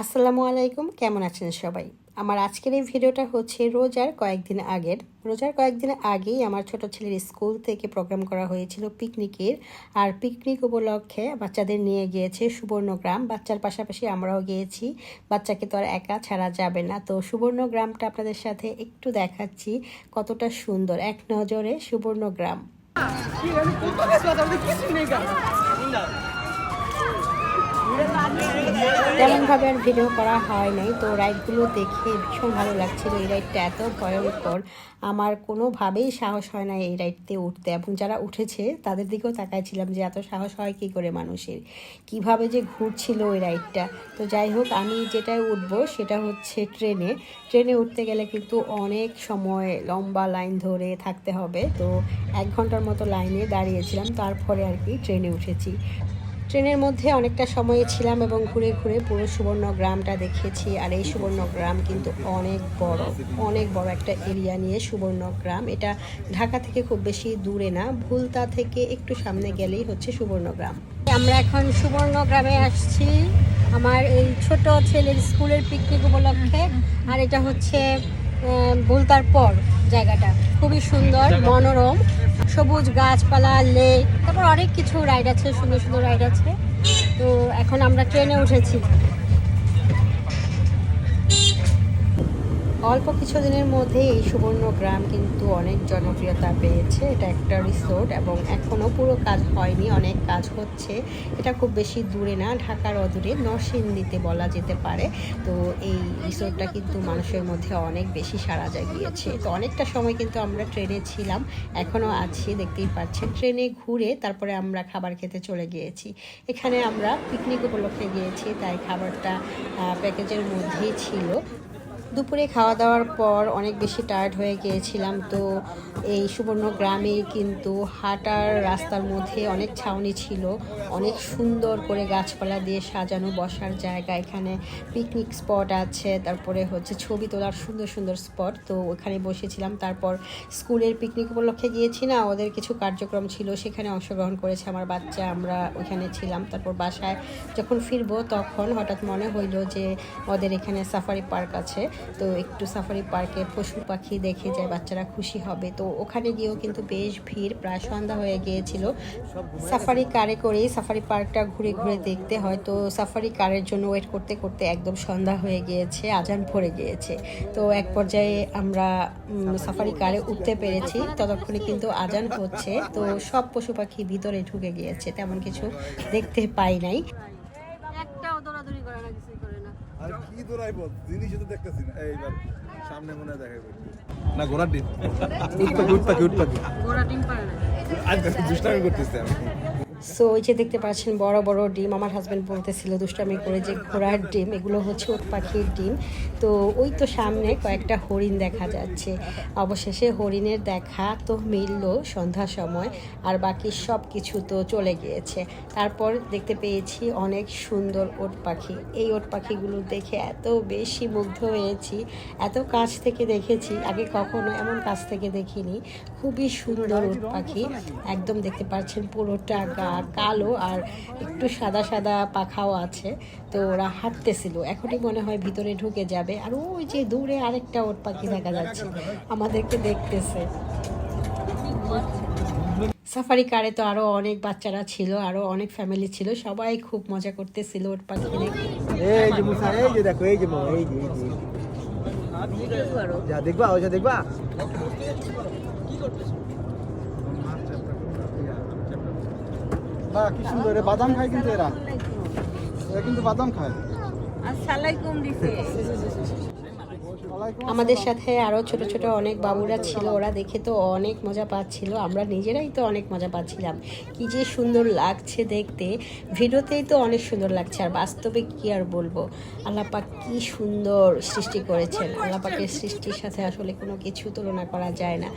আসসালামু আলাইকুম, কেমন আছেন সবাই? আমার আজকের এই ভিডিওটা হচ্ছে রোজার কয়েকদিন আগের। রোজার কয়েকদিন আগেই আমার ছোট ছেলের স্কুল থেকে প্রোগ্রাম করা হয়েছিল পিকনিকের। আর পিকনিক উপলক্ষে বাচ্চাদের নিয়ে গিয়েছে সুবর্ণগ্রাম। বাচ্চার পাশাপাশি আমরাও গিয়েছি। বাচ্চাকে তো আর একা ছাড়া যাবে না। তো সুবর্ণগ্রামটা আপনাদের সাথে একটু দেখাচ্ছি কতটা সুন্দর। এক নজরে সুবর্ণগ্রাম। তেমনভাবে আর ভিডিও করা হয় নাই, তো রাইডগুলো দেখে ভীষণ ভালো লাগছিল। এই রাইডটা এত ভয়ঙ্কর, আমার কোনোভাবেই সাহস হয় না এই রাইডতে উঠতে। এবং যারা উঠেছে, তাদের দিকেও তাকাইছিলাম যে এত সাহস হয় কী করে মানুষের? কীভাবে যে ঘুরছিল ওই রাইডটা? তো যাই হোক, আমি যেটায় উঠবো সেটা হচ্ছে ট্রেনে। ট্রেনে উঠতে গেলে কিন্তু অনেক সময় লম্বা লাইন ধরে থাকতে হবে। তো এক ঘণ্টার মতো লাইনে দাঁড়িয়েছিলাম, তারপরে আর কি ট্রেনে উঠেছি। ট্রেনের মধ্যে অনেকটা সময় ছিলাম এবং ঘুরে ঘুরে পুরো সুবর্ণ গ্রামটা দেখেছি। আর এই সুবর্ণ গ্রাম কিন্তু অনেক বড় অনেক বড় একটা এরিয়া নিয়ে সুবর্ণ গ্রাম। এটা ঢাকা থেকে খুব বেশি দূরে না, ভুলতা থেকে একটু সামনে গেলেই হচ্ছে সুবর্ণ গ্রাম। আমরা এখন সুবর্ণ গ্রামে আসছি। আমার এই ছোট ছেলের স্কুলের পিকনিক উপলক্ষে। আর এটা হচ্ছে ভুলতার পর। জায়গাটা। খুবই সুন্দর মনোরম। সবুজ গাছপালা লেক তারপর অনেক কিছু রাইড আছে সুন্দর সুন্দর রাইড আছে। তো এখন আমরা ট্রেনে উঠেছি। অল্প কিছুদিনের মধ্যে এই সুবর্ণ গ্রাম কিন্তু অনেক জনপ্রিয়তা পেয়েছে। এটা একটা রিসোর্ট এবং এখনও পুরো কাজ হয়নি, অনেক কাজ হচ্ছে। এটা খুব বেশি দূরে না, ঢাকার অদূরে, নরসিংদীতে বলা যেতে পারে। তো এই রিসোর্টটা কিন্তু মানুষের মধ্যে অনেক বেশি সাড়া জাগিয়েছে। তো অনেকটা সময় কিন্তু আমরা ট্রেনে ছিলাম এখনও আছি, দেখতেই পাচ্ছেন। ট্রেনে ঘুরে তারপরে আমরা খাবার খেতে চলে গিয়েছি। এখানে আমরা পিকনিক উপলক্ষে গিয়েছি, তাই খাবারটা প্যাকেজের মধ্যেই ছিল। দুপুরে খাওয়া দাওয়ার পর অনেক বেশি টায়ার্ড হয়ে গিয়েছিলাম, তো এই সুবর্ণ গ্রামে কিন্তু হাঁটার রাস্তার মধ্যে অনেক ছাউনি ছিল, অনেক সুন্দর করে গাছপালা দিয়ে সাজানো বসার জায়গা, এখানে পিকনিক স্পট আছে, তারপরে হচ্ছে ছবি তোলার সুন্দর সুন্দর স্পট তো ওখানে বসেছিলাম, তারপর স্কুলের পিকনিক উপলক্ষে গিয়েছি না, ওদের কিছু কার্যক্রম ছিল, সেখানে অংশগ্রহণ করেছে আমার বাচ্চা, আমরা ওইখানে ছিলাম, তারপর বাসায় যখন ফিরবো তখন হঠাৎ মনে হইল যে ওদের এখানে সাফারি পার্ক আছে তো একটু সাফারি পার্কে পশু পাখি দেখে যায়, বাচ্চারা খুশি হবে। তো ওখানে গিয়েও কিন্তু বেশ ভিড়, প্রায় সন্ধ্যা হয়ে গিয়েছিল। সাফারি কারে করেই সাফারি পার্কটা ঘুরে ঘুরে দেখতে হয়। তো সাফারি কারের জন্য ওয়েট করতে করতে একদম সন্ধ্যা হয়ে গিয়েছে, আজান পড়ে গিয়েছে। তো এক পর্যায়ে আমরা সাফারি কারে উঠতে পেরেছি। ততক্ষণে কিন্তু আজান হচ্ছে। তো সব পশু পাখি ভিতরে ঢুকে গিয়েছে, তেমন কিছু দেখতে পাই নাই একটাও দৌড়াদৌড়ি করে না কিছুই করে না কি দৌড়াইব জিনিসই তো দেখতেছি না। এইবার সামনে মনে হয় দেখা না ঘোড়ার ডিম। উঠতে উঠতে উঠতে পাখি ঘোড়া ডিম পারে না। আজ দুষ্টামি করতেছি আমি। সো ওই যে দেখতে পাচ্ছেন, বড় বড় ডিম আমার হাজব্যান্ড বলতেছিল, দুষ্টামি করে যে ঘোড়ার ডিম, এগুলো হচ্ছে ওট পাখির ডিম। তো ওই তো সামনে কয়েকটা হরিণ দেখা যাচ্ছে। অবশেষে হরিণের দেখা তো মিললো সন্ধ্যার সময়, আর বাকি সব কিছু তো চলে গিয়েছে। তারপর দেখতে পেয়েছি অনেক সুন্দর ওট পাখি। এই ওট পাখিগুলো দেখে এত বেশি মুগ্ধ হয়েছি, এত কাছ থেকে দেখেছি, আগে কখনো এমন কাছ থেকে দেখিনি। খুবই সুন্দর ওট পাখি। একদম দেখতে পাচ্ছেন পুরোটা গা কালো আর একটু সাদা সাদা পাখাও আছে। তো ওরা হাঁটতেছিল। এখনই মনে হয় ভিতরে ঢুকে যাবে। আর ওই যে দূরে আরেকটা ওট পাখি দেখা যাচ্ছে। আমাদেরকে দেখতেছে। সাফারি কারে তো আরও অনেক বাচ্চারা ছিল, আরও অনেক ফ্যামিলি ছিল। সবাই খুব মজা করতেছিল ওট পাখি দেখে। দেখো দেখবা, ওই দেখবা। বা কি সুন্দর বাদাম খায় কিন্তু এরা। এরা কিন্তু বাদাম খায়। ওয়ালাইকুম আমাদের সাথে আরও ছোট ছোট অনেক বাবুরা ছিল, ওরা দেখে তো অনেক মজা পাচ্ছিল। আমরা নিজেরাই তো অনেক মজা পাচ্ছিলাম। কি যে সুন্দর লাগছে দেখতে। ভিডিওতেই তো অনেক সুন্দর লাগছে, আর বাস্তবে কি আর বলব? আল্লাপাক কি সুন্দর সৃষ্টি করেছেন। আল্লাপাকের সৃষ্টির সাথে আসলে কোনো কিছু তুলনা করা যায় না।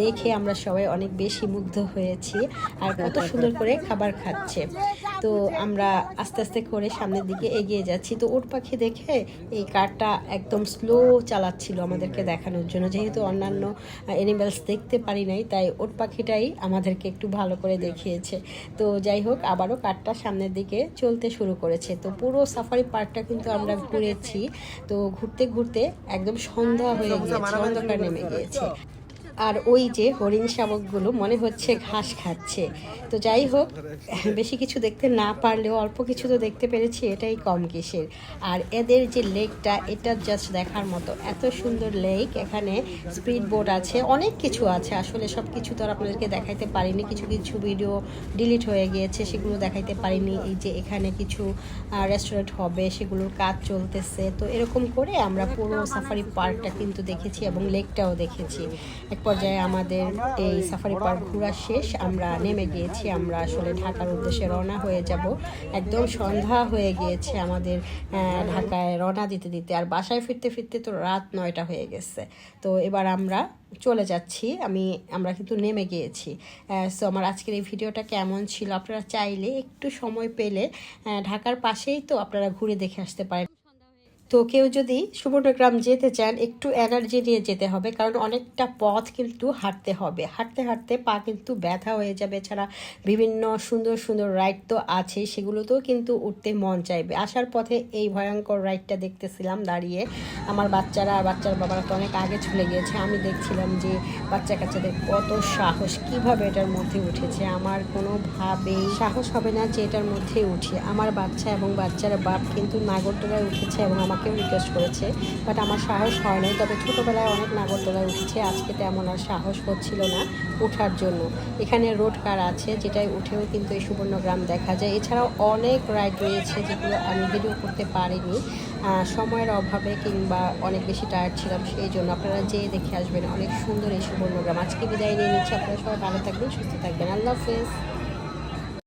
দেখে আমরা সবাই অনেক বেশি মুগ্ধ হয়েছি, আর কত সুন্দর করে খাবার খাচ্ছে। তো আমরা আস্তে আস্তে করে সামনের দিকে এগিয়ে যাচ্ছি। তো উট পাখি দেখে এই কারটা একদম স্লো চালাচ্ছিল আমাদেরকে দেখানোর জন্য। যেহেতু অন্যান্য অ্যানিমেলস দেখতে পারি নাই, তাই উট পাখিটাই আমাদেরকে একটু ভালো করে দেখিয়েছে। তো যাই হোক, আবারও কারটা সামনের দিকে চলতে শুরু করেছে। তো পুরো সাফারি পার্কটা কিন্তু আমরা ঘুরেছি। তো ঘুরতে ঘুরতে একদম সন্ধ্যা হয়ে গিয়েছে, অন্ধকার নেমে গিয়েছে। আর ওই যে হরিণ শাবকগুলো মনে হচ্ছে ঘাস খাচ্ছে। তো যাই হোক, বেশি কিছু দেখতে না পারলেও অল্প কিছু তো দেখতে পেরেছি, এটাই কম কিসের। আর এদের যে লেকটা, এটা জাস্ট দেখার মতো। এত সুন্দর লেক, এখানে স্পিড বোট আছে, অনেক কিছু আছে। আসলে সব কিছু তো আর আপনাদেরকে দেখাইতে পারিনি। কিছু কিছু ভিডিও ডিলিট হয়ে গিয়েছে, সেগুলো দেখাইতে পারিনি। এই যে এখানে কিছু রেস্টুরেন্ট হবে, সেগুলোর কাজ চলতেছে। তো এরকম করে আমরা পুরো সাফারি পার্কটা কিন্তু দেখেছি এবং লেকটাও দেখেছি। পর্যায়ে আমাদের এই সাফারি পার্ক ঘোরা শেষ। আমরা নেমে গিয়েছি, আমরা আসলে ঢাকার উদ্দেশ্যে রওনা হয়ে যাব। একদম সন্ধ্যা হয়ে গিয়েছে আমাদের ঢাকায় রওনা দিতে দিতে। আর বাসায় ফিরতে ফিরতে তো রাত নয়টা হয়ে গেছে। তো এবার আমরা চলে যাচ্ছি। আমি, আমরা কিন্তু নেমে গিয়েছি। সো আমার আজকের এই ভিডিওটা কেমন ছিল? আপনারা চাইলে একটু সময় পেলে ঢাকার পাশেই তো আপনারা ঘুরে দেখে আসতে পারেন। তো কেউ যদি সুবর্ণগ্রাম যেতে চান, একটু এনার্জি নিয়ে যেতে হবে, কারণ অনেকটা পথ কিন্তু হাঁটতে হবে। হাঁটতে হাঁটতে পা কিন্তু ব্যথা হয়ে যাবে এছাড়া বিভিন্ন সুন্দর সুন্দর রাইড তো আছে, সেগুলোতেও কিন্তু উঠতে মন চাইবে। আসার পথে এই ভয়ঙ্কর রাইডটা দেখতেছিলাম দাঁড়িয়ে। আমার বাচ্চারা আর বাচ্চার বাবারা তো অনেক আগে চলে গিয়েছে। আমি দেখছিলাম যে বাচ্চা কাচ্চাদের কত সাহস, কীভাবে এটার মধ্যে উঠেছে? আমার কোনোভাবেই সাহস হবে না যে এটার মধ্যে উঠে। আমার বাচ্চা এবং বাচ্চার বাপ কিন্তু নাগরদোলায় উঠেছে এবং আমাকেও রিকোয়েস্ট করেছে বাট আমার সাহস হয় নাই। তবে ছোটোবেলায় অনেক নাগরদোলায় উঠেছে, আজকে তেমন আর সাহস হচ্ছিল না ওঠার জন্য। এখানে রোড কার আছে যেটাই উঠেও কিন্তু এই সুবর্ণগ্রাম দেখা যায়। এছাড়াও অনেক রাইড রয়েছে যেগুলো আমি ভিডিও করতে পারিনি। সময়ের অভাবে কিংবা অনেক বেশি টায়ার্ড ছিলাম, সেই জন্য আপনারা যেয়ে দেখে আসবেন। অনেক সুন্দর এই সুবর্ণগ্রাম। আজকে বিদায় নিয়ে নিচ্ছি। আপনারা সবাই ভালো থাকবেন, সুস্থ থাকবেন। আল্লাহ হাফেজ।